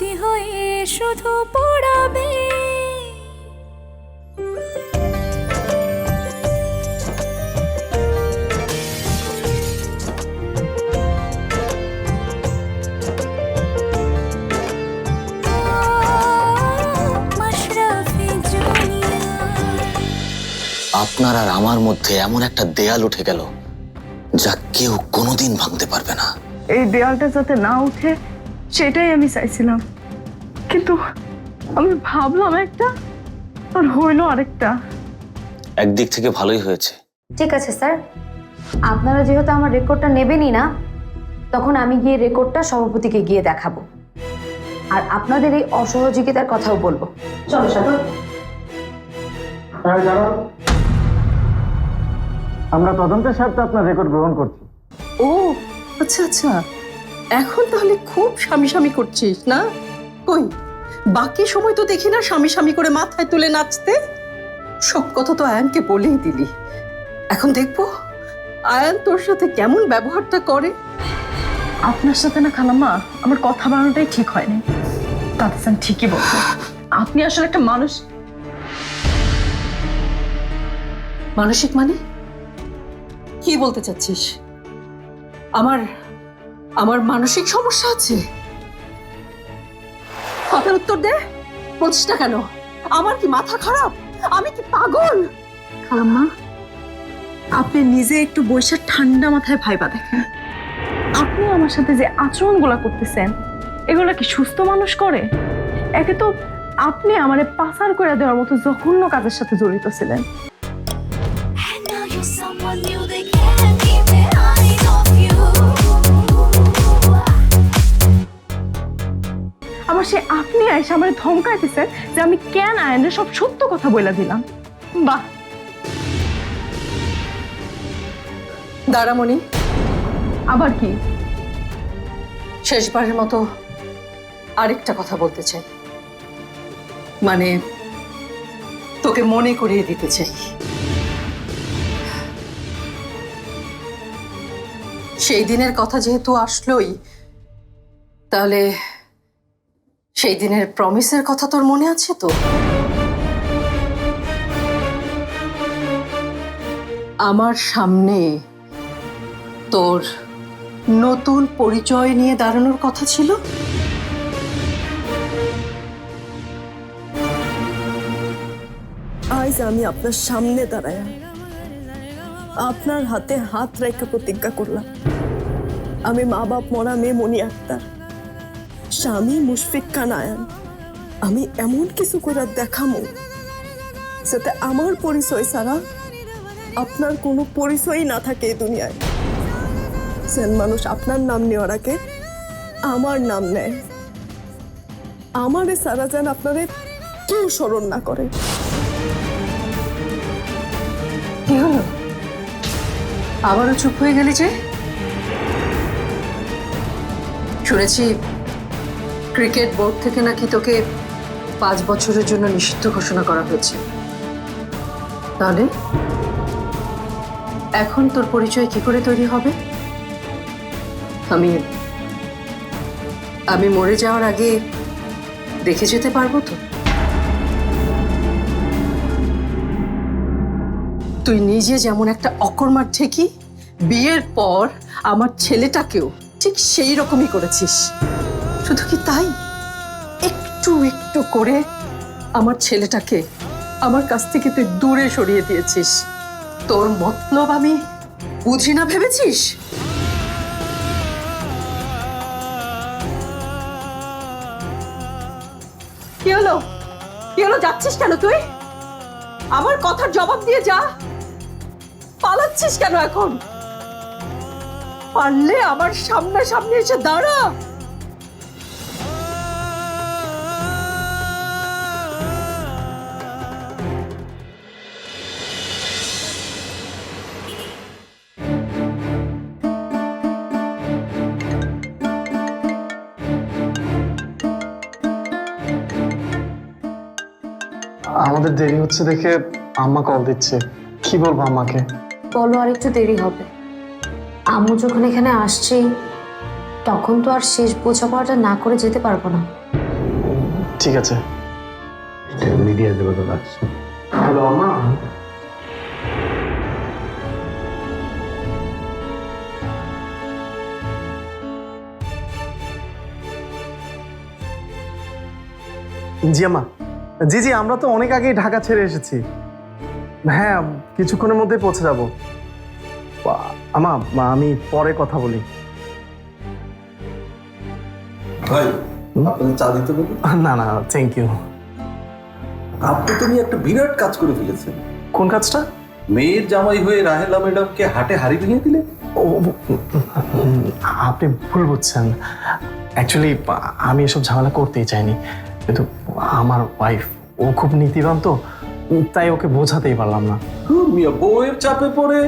স্মৃতি হয়ে শুধু পড়াবে। আপনার আর আমার মধ্যে এমন একটা দেয়াল উঠে গেল যা কেউ কোনোদিন ভাঙতে পারবে না। এই দেয়ালটা যাতে না উঠে সেটাই আমি চাইছিলাম। কিন্তু আমি ভাবলাম একটা আর হইল আরেকটা। একদিক থেকে ভালোই হয়েছে। ঠিক আছে স্যার। আপনারা যেহেতু আমার রেকর্ডটা নেবেনই না তখন আমি গিয়ে রেকর্ডটা সভাপতিকে গিয়ে দেখাবো। আর আপনাদের এই অসহযোগিতার কথাও বলব। চলো হ্যাঁ আমরা তদন্তের স্বার্থে আপনার রেকর্ড গ্রহণ করছি। ও আচ্ছা আচ্ছা। এখন তাহলে খুব স্বামী স্বামী করছিস না? কই বাকি সময় তো দেখি না স্বামী স্বামী করে মাথায় তুলে নাচতে। সব কথা তো আয়ানকে বলেই দিলি। এখন দেখব আয়ান তোর সাথে কেমন ব্যবহারটা করে? আপনার সাথে না খালাম্মা আমার কথা বানানোটাই ঠিক হয়নি। তাতেসান ঠিকই বলতো আপনি আসলে একটা মানুষ মানসিক মানে? কি বলতে চাচ্ছিস? আমার আমার মানসিক সমস্যা আছে কথার উত্তর দে। বলছিস না কেন? আমার কি মাথা খারাপ? আমি কি পাগল? খালাম্মা আপনি নিজে একটু বৈশাখ ঠান্ডা মাথায় ভাইবা দেখেন। আপনি আমার সাথে যে আচরণগুলো করতেছেন এগুলো কি সুস্থ মানুষ করে? একে তো আপনি আমারে পাচার করে দেওয়ার মতো জঘন্য কাজের সাথে জড়িত ছিলেন। সে আপনি এসে আমার ধমকাইতেছেন যে আমি কেন আয়নের সব সত্য কথা বলে দিলাম। বাহ! দাঁড়ামণি। আবার কি? শেষবারের মতো আরেকটা কথা বলতে চাই। মানে তোকে মনে করিয়ে দিতে চাই। সেই দিনের কথা যেহেতু আসলোই তাহলে সেই দিনের প্রমিসের কথা তোর মনে আছে তো? আমার সামনে তোর নতুন পরিচয় নিয়ে দাঁড়ানোর কথা ছিল? আজ আমি আপনার সামনে দাঁড়ায়। আপনার হাতে হাত রেখে প্রতিজ্ঞা করলাম। আমি মা বাপ মরা মেয়ে মনি আক্তার। স্বামী মুশফিক খান আয়ান আমি এমন কিছু করে দেখামো যাতে আমার পরিচয় ছাড়া আপনার কোনো পরিচয়ই না থাকে এই দুনিয়ায়। যেন মানুষ আপনার নাম নেওয়ার আগে আমার নাম নেয়। আমারে সারা যেন আপনারে কেউ স্মরণ না করে। কি হলো আবারও চুপ হয়ে গেলি যে? শুনেছি ক্রিকেট বোর্ড থেকে নাকি তোকে পাঁচ বছরের জন্য নিষিদ্ধ ঘোষণা করা হয়েছে। তাহলে? এখন তোর পরিচয় কি করে তৈরি হবে? আমি আমি মরে যাওয়ার আগে দেখে যেতে পারব তো। তুই নিজে যেমন একটা অকর্মার ঠেকি বিয়ের পর আমার ছেলেটাকেও ঠিক সেই রকমই করেছিস। শুধু কি তাই? একটু একটু করে আমার ছেলেটাকে আমার কাছ থেকে তুই দূরে সরিয়ে দিয়েছিস। তোর মতলব আমি বুঝি না, ভেবেছিস? কি হলো? কি হলো? যাচ্ছিস কেন তুই? আমার কথার জবাব দিয়ে যা। পালাচ্ছিস কেন এখন? পারলে আমার সামনে সামনে এসে দাঁড়া। আমাদের দেরি হচ্ছে দেখে আম্মা কল দিচ্ছে। কি বলব আম্মাকে? বলো আর একটু দেরি হবে। আম্মু যখন এখানে আসছে তখন তো আর শেষ বোঝাপড়াটা না করে যেতে পারব না। ঠিক আছে। মিডিয়া জগতে লাগছে হ্যালো আম্মা। জি আম্মা। জি জি আমরা তো অনেক আগেই ঢাকা ছেড়ে এসেছি। হ্যাঁ কিছুক্ষণের মধ্যে পৌঁছে যাব। আমা আমি পরে কথা বলি। ভাই আপনাদের চা দিতে বলুন। না না থ্যাংক ইউ আপনি তুমি একটা বিরাট কাজ করে ফেলেছেন। কোন কাজটা? মেয়ের জামাই হয়ে রাহেলা ম্যাডামকে হাটে হাড়ি ভেঙে দিলে ও আপনি ভুল বুঝছেন। অ্যাকচুয়ালি আমি এসব ঝামেলা করতেই চাইনি। কিন্তু আমার ওয়াইফ ও খুব নীতিবান তো তাই ওকে বোঝাতেই পারলাম না। মিয়া বউয়ের চাপে পড়ে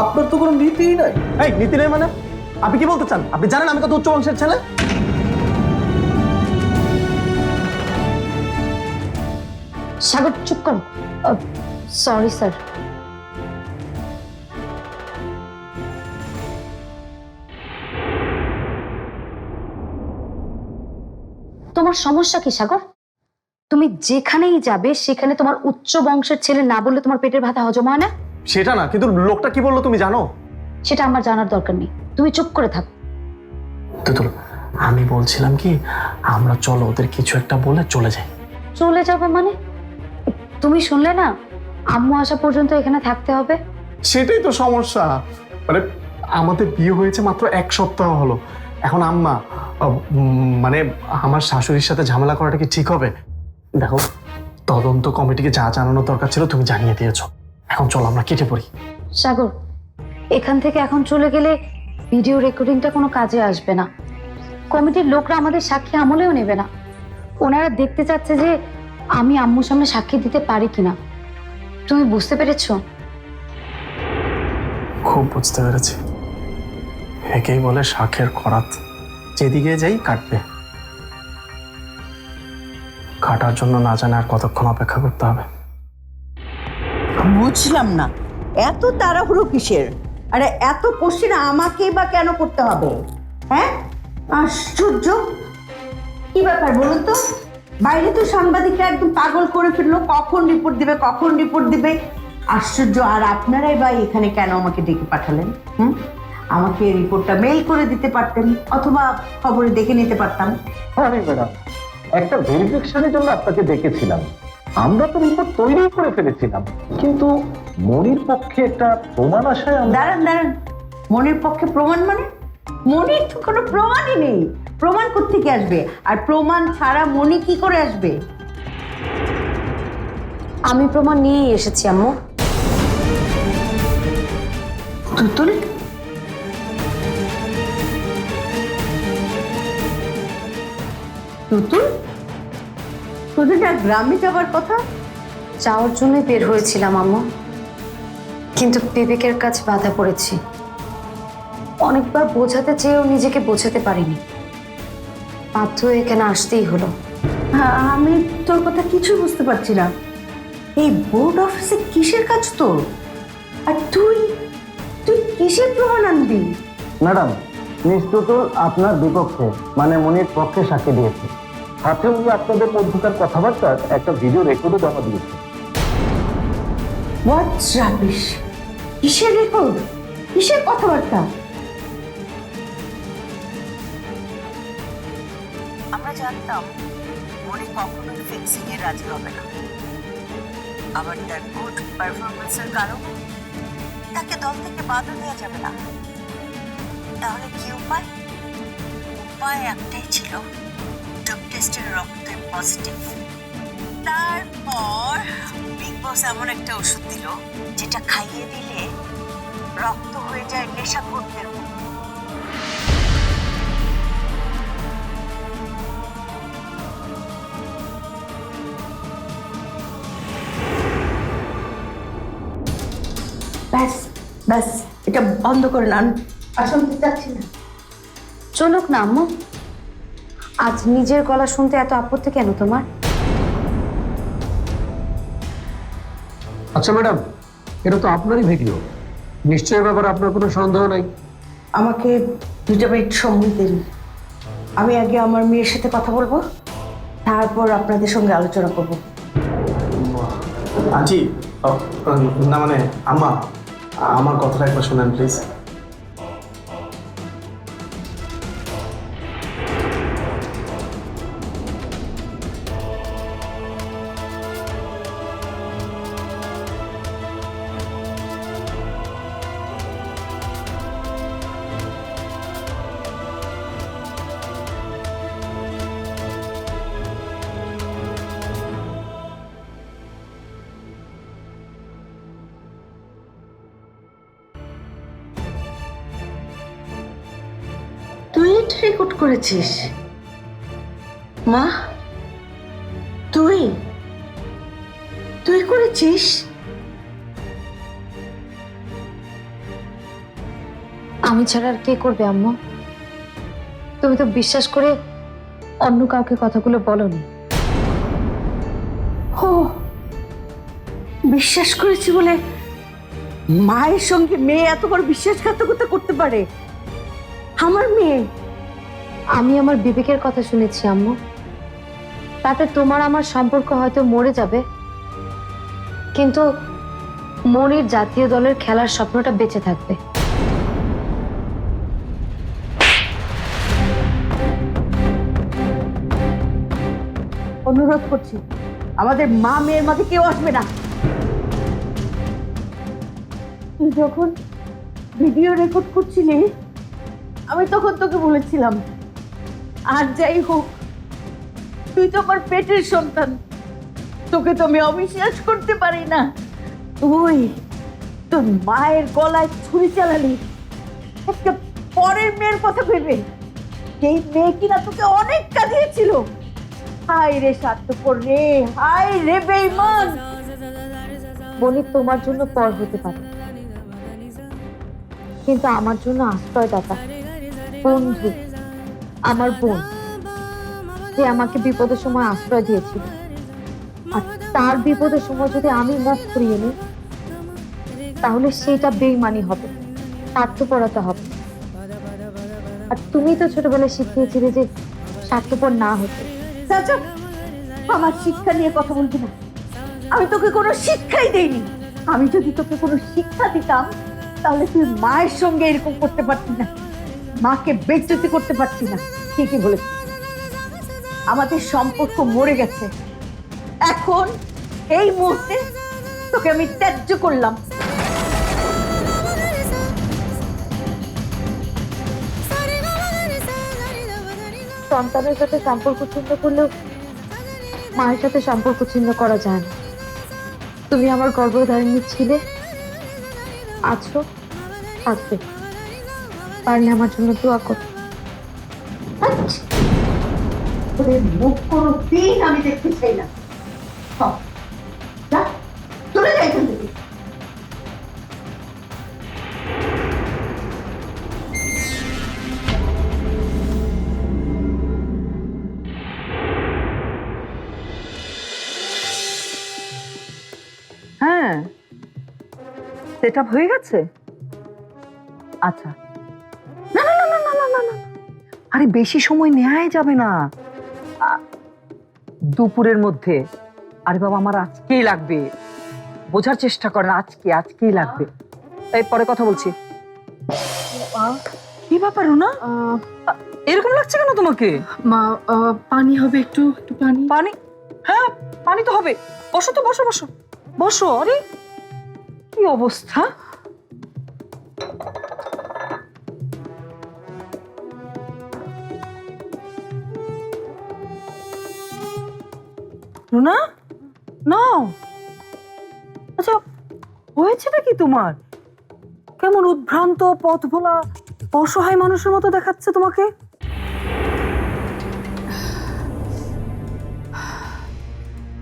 আপনার তো কোনো নীতিই নাই। এই নীতি নেই মানে? আপনি কি বলতে চান? আপনি জানেন আমি কত উচ্চ বংশের ছেলে? সাগর চুপ করো। সরি স্যার তোমার সমস্যা কি সাগর? তুমি যেখানেই যাবে সেখানে তোমার উচ্চ বংশের ছেলে না বললে তোমার পেটের ভাতা হজম হয় না? সেটা না কিন্তু লোকটা কি বলল তুমি জানো? সেটা আমার জানার দরকার নেই। তুমি চুপ করে থাকো। তুতুল আমি বলছিলাম কি আমরা চলো ওদের কিছু একটা বলে চলে যাই। চলে যাব মানে? তুমি শুনলে না আম্মু আসা পর্যন্ত এখানে থাকতে হবে? সেটাই তো সমস্যা। মানে আমাদের বিয়ে হয়েছে মাত্র এক সপ্তাহ হলো। এখন আম্মা মানে আমার শাশুড়ির সাথে ঝামেলা করাটা কি ঠিক হবে? দেখো তদন্ত কমিটিকে যা জানানোর দরকার ছিল তুমি জানিয়ে দিয়েছ। এখন চলো আমরা কেটে পড়ি। সাগর এখান থেকে এখন চলে গেলে ভিডিও রেকর্ডিংটা কোনো কাজে আসবে না। কমিটির লোকরা আমাদের সাক্ষী আমলেও নেবে না। ওনারা দেখতে চাচ্ছে যে আমি আম্মুর সামনে সাক্ষী দিতে পারি কিনা। তুমি বুঝতে পেরেছ? খুব বুঝতে পেরেছি। একেই বলে শাখের খরাত। যেদিকে যাই কাটবে। কাটার জন্য না জানে আর কতক্ষণ অপেক্ষা করতে হবে। বুঝলাম না। এত তাড়াহুড়ো কিসের? আরে এত কোশ্চেন আমাকেই বা কেন করতে হবে? হ্যাঁ? আশ্চর্য। কি ব্যাপার বলুন তো? বাইরে তো সাংবাদিকরা একদম পাগল করে ফেলল। কখন রিপোর্ট দিবে, কখন রিপোর্ট দিবে? আশ্চর্য। আর আপনারাই বা এখানে কেন আমাকে ডেকে পাঠালেন? হুম? আমাকে রিপোর্টটা মেল করে দিতে পারতেন অথবা খবরে দেখে নিতে পারতাম। আরে ম্যাডাম একটা ভেরিফিকেশনের জন্য আপনাকে ডেকেছিলাম। আমরা তো রিপোর্ট তৈরি করে ফেলেছিলাম। কিন্তু মনির পক্ষে একটা প্রমাণ আসায় দাঁড়ান দাঁড়ান। মনের পক্ষে প্রমাণ মানে? মনির তো কোনো প্রমাণই নেই। প্রমাণ কোথেকে আসবে? আর প্রমাণ ছাড়া মনি কি করে আসবে? আমি প্রমাণ নিয়েই এসেছি আম্মু। তুতুল তুতুল তোদের না গ্রামে যাবার কথা? যাওয়ার জন্যই বের হয়েছিলাম আম্মু। কিন্তু বিবেকের কাছে বাধা পড়েছি। অনেকবার বোঝাতে চেয়েও নিজেকে বোঝাতে পারিনি। বাধ্য হয়ে এখানে আসতেই হলো? হ্যাঁ, আমি তোর কথা কিছু বুঝতে পারছি না। এই বোর্ড অফিসে কিসের কাজ তোর? আর তুই তুই কিসের প্রমাণ আনবি? ম্যাডাম মিস আপনার বিপক্ষে মানে মনির পক্ষে সাক্ষী দিয়েছে। সাথে উনি আপনাদের মধ্যকার কথাবার্তার একটা ভিডিও রেকর্ডও জমা দিয়েছে হোয়াট রাবিশ কিসের রেকর্ড কিসের কথাবার্তা? আমরা জানতাম মনে কখনোই ফিক্সিং এ রাজি হবে না। আবার তার গুড পারফরমেন্সের কারণে তাকে দল থেকে বাদও দেওয়া যাবে না। তাহলে কি উপায়? উপায় একটাই ছিল ডোপ টেস্টের রক্তে পজিটিভ তারপর বিগ বস এমন একটা ওষুধ দিল যেটা খাইয়ে দিলে রক্ত হয়ে যায় নেশাখোরদের মতো ব্যাস ব্যাস এটা বন্ধ করে নান আর শুনতে চাচ্ছি না। চলুক না আম্মু। আজ নিজের গলা শুনতে এত আপত্তি কেন তোমার? আচ্ছা ম্যাডাম এটা তো আপনারই ভিডিও। নিশ্চয়ই ব্যাপারে আপনার কোনো সন্দেহ নাই? আমাকে দুটা মিনিট সময় দিন। আমি আগে আমার মেয়ের সাথে কথা বলব তারপর আপনাদের সঙ্গে আলোচনা করব। আন্টি না মানে আম্মা আমার কথাটা একবার শোনেন প্লিজ। তুই রেকর্ড করেছিস? মা তুই? তুই করেছিস? আমি ছাড়া আর কে করবে আম্মু? তুমি তো বিশ্বাস করে অন্য কাউকে কথাগুলো বলনি। ও বিশ্বাস করেছি বলে মায়ের সঙ্গে মেয়ে এত বড় বিশ্বাসঘাতকতা করতে পারে। আমার মেয়ে? আমি আমার বিবেকের কথা শুনেছি আম্মু। তাতে তোমার আমার সম্পর্ক হয়তো মরে যাবে। কিন্তু মনির জাতীয় দলের খেলার স্বপ্নটা বেঁচে থাকবে। অনুরোধ করছি আমাদের মা মেয়ের মাঝে কেউ আসবে না। তুই যখন ভিডিও রেকর্ড করছিলি আমি তখন তোকে বলেছিলাম, আর যাই হোক, তুই তো আমার পেটের সন্তান। তোকে তো আমি অবিশ্বাস করতে পারি না। তুই তোর মায়ের গলায় ছুরি চালালি। একটা পরের মেয়ের কথা ভেবে সেই মেয়ে কিনা তোকে অনেক কাঁদিয়েছিল। হায় রে স্বার্থপর রে হায় রে বেইমান বনি তোমার জন্য পর হতে পারে। কিন্তু আমার জন্য আশ্রয়দাতা বন্ধু, আমার বোন। যে আমাকে বিপদের সময় আশ্রয় দিয়েছিল। আর তার বিপদের সময় যদি আমি মুখ ফিরিয়ে নিই, তাহলে সেটা বেইমানি হবে, স্বার্থপরতা হবে। আর তুমি তো ছোটবেলায় শিখিয়েছিলে যে স্বার্থপর না হতে। আমার শিক্ষা নিয়ে কথা বলবি না। আমি তোকে কোনো শিক্ষাই দেইনি। আমি যদি তোকে কোনো শিক্ষা দিতাম, তাহলে তুই মায়ের সঙ্গে এরকম করতে পারতি না। মাকে বেজ্জতি করতে পারছি না। ঠিকই বলেছিস আমাদের সম্পর্ক মরে গেছে। এখন এই মুহূর্তে তোকে আমি ত্যায্য করলাম। সন্তানের সাথে সম্পর্ক ছিন্ন করলেও মায়ের সাথে সম্পর্ক ছিন্ন করা যায় না। তুমি আমার গর্ভধারিণী ছিলে। আছো, থাকবে। পারলে আমার জন্য দোয়া কর। আচ্ছা। তোদের মুখ কোনো দিন আমি দেখতে চাই না। চলে যাই হ্যাঁ সেট আপ হয়ে গেছে? আচ্ছা আরে বেশি সময় নেওয়াই যাবে না। দুপুরের মধ্যে। আরে বাবা আমার আজকেই লাগবে। বোঝার চেষ্টা করেন আজকে আজকেই লাগবে। তাই পরে কথা বলছি। কি ব্যাপার না এরকম লাগছে কেন তোমাকে? মা পানি হবে একটু একটু পানি। পানি? হ্যাঁ পানি তো হবে। বসো তো বসো বসো। বসো আরে। কি অবস্থা? রুনা? নাও আচ্ছা হয়েছেটা কি তোমার? কেমন উদ্ভ্রান্ত পথ ভোলা অসহায় মানুষের মতো দেখাচ্ছে তোমাকে?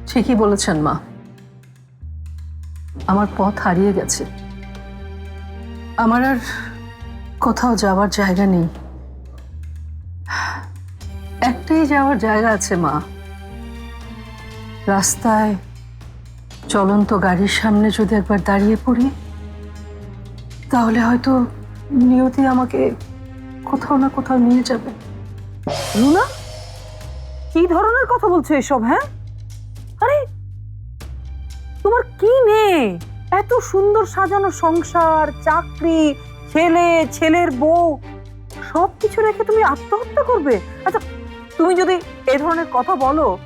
ঠিকই বলেছেন মা। আমার পথ হারিয়ে গেছে। আমার আর কোথাও যাওয়ার জায়গা নেই। একটাই যাওয়ার জায়গা আছে মা। রাস্তায় চলন্ত গাড়ির সামনে যদি একবার দাঁড়িয়ে পড়ি, তাহলে হয়তো নিয়তি আমাকে কোথাও না কোথাও নিয়ে যাবে। রুনা, কি ধরনের কথা বলছো এসব হ্যাঁ? আরে, তোমার কি নেই এত সুন্দর সাজানো সংসার, চাকরি, ছেলে, ছেলের বউ সব কিছু রেখে তুমি আত্মহত্যা করবে? আচ্ছা তুমি যদি এ ধরনের কথা বলো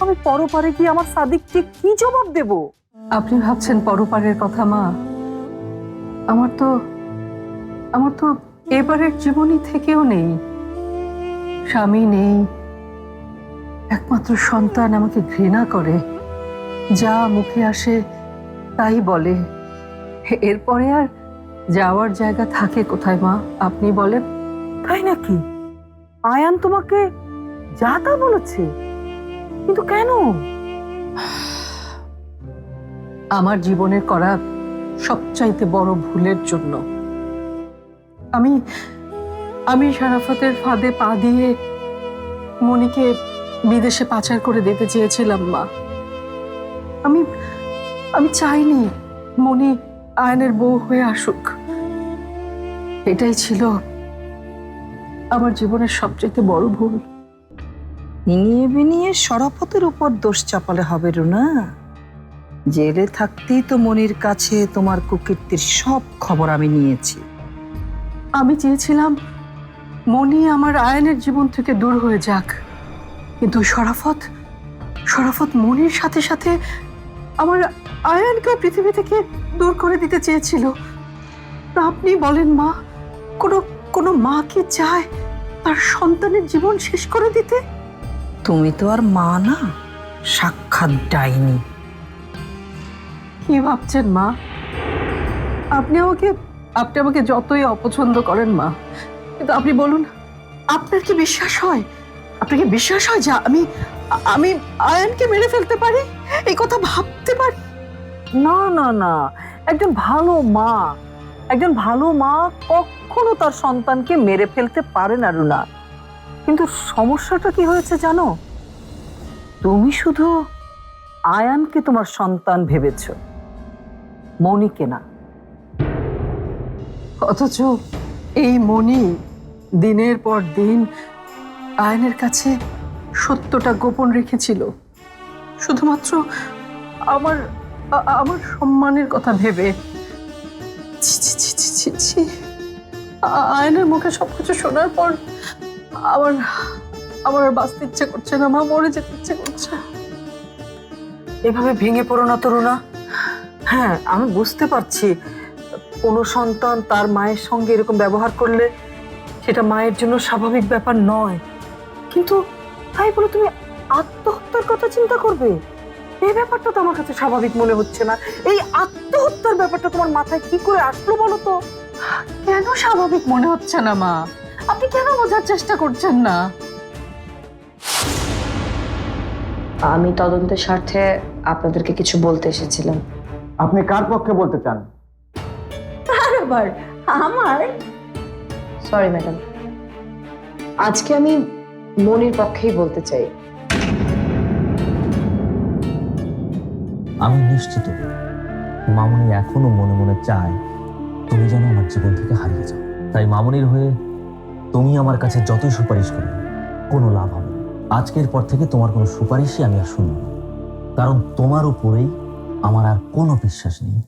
আমি পরপারে গিয়ে আমার সাদিককে কি জবাব দেব? আপনি ভাবছেন পরপারের কথা মা। আমার তো আমার তো এবারের জীবনই থেকেও নেই। স্বামী নেই। একমাত্র সন্তান আমাকে ঘৃণা করে। যা মুখে আসে তাই বলে। এরপরে আর যাওয়ার জায়গা থাকে কোথায় মা? আপনি বলেন। তাই নাকি? আয়ান তোমাকে যা তা বলেছে। কিন্তু কেন? আমার জীবনের করা সবচাইতে বড় ভুলের জন্য। আমি আমি শারাফতের ফাঁদে পা দিয়ে মনিকে বিদেশে পাচার করে দিতে চেয়েছিলাম, মা। আমি আমি চাইনি মনি আয়নের বউ হয়ে আসুক। এটাই ছিল আমার জীবনের সবচেয়ে বড় ভুল। ইনিয়ে বিনিয়ে সরাপতের উপর দোষ চাপালে হবে রুনা। জেলে থাকতেই তো মনির কাছে তোমার কুকীর্তির সব খবর আমি নিয়েছি। আমি চেয়েছিলাম মনি আমার আয়নের জীবন থেকে দূর হয়ে যাক। কিন্তু শরাফত শরাফত মনির সাথে সাথে আমার আয়নকে পৃথিবী থেকে দূর করে দিতে চেয়েছিল। তা আপনি বলেন মা, কোনো কোনো মা কি চায় তার সন্তানের জীবন শেষ করে দিতে? তুমি তো আর মা না সাক্ষাৎ ডাইনি। কি ভাবছেন মা? আপনি আমাকে আপনি আমাকে যতই অপছন্দ করেন মা কিন্তু আপনি বলুন আপনার কি বিশ্বাস হয়? আপনার কি বিশ্বাস হয় যে আমি আমি আয়নকে মেরে ফেলতে পারি? এই কথা ভাবতে পারি? না না না একজন ভালো মা একজন ভালো মা কখনো তার সন্তানকে মেরে ফেলতে পারে না রুনা। কিন্তু সমস্যাটা কি হয়েছে জানো? তুমি শুধু আয়ানকে তোমার সন্তান ভেবেছ মনিকে না। অথচ এই মনি দিনের পর দিন আয়নের কাছে সত্যটা গোপন রেখেছিল। শুধুমাত্র আমার আমার সম্মানের কথা ভেবে। আয়নের মুখে সবকিছু শোনার পর আমার আমার আর বাঁচতে ইচ্ছে করছে না মা মরে যেতে ইচ্ছে করছে। এভাবে ভেঙে পড়ো না তরুণা হ্যাঁ আমি বুঝতে পারছি। কোনো সন্তান তার মায়ের সঙ্গে এরকম ব্যবহার করলে সেটা মায়ের জন্য স্বাভাবিক ব্যাপার নয়। কিন্তু তাই বলে তুমি আত্মহত্যার কথা চিন্তা করবে? এই ব্যাপারটা তো আমার কাছে স্বাভাবিক মনে হচ্ছে না। এই আত্মহত্যার ব্যাপারটা তোমার মাথায় কি করে আসলো বলো তো? কেন স্বাভাবিক মনে হচ্ছে না মা? আপনি কেন বোঝার চেষ্টা করছেন না? আমি তদন্তের স্বার্থে আপনাদেরকে কিছু বলতে এসেছিলাম। আপনি কার পক্ষে বলতে চান? আবার আমার? সরি ম্যাডাম আজকে আমি মনির পক্ষেই বলতে চাই। আমি নিশ্চিত মামনি এখনও মনে মনে চায় তুমি যেন আমার জীবন থেকে হারিয়ে যাও। তাই মামনির হয়ে তুমি আমার কাছে যতই সুপারিশ করবে কোনো লাভ হবে আজকের পর থেকে তোমার কোনো সুপারিশই আমি আর শুনব না। কারণ তোমার উপরেই আমার আর কোনো বিশ্বাস নেই।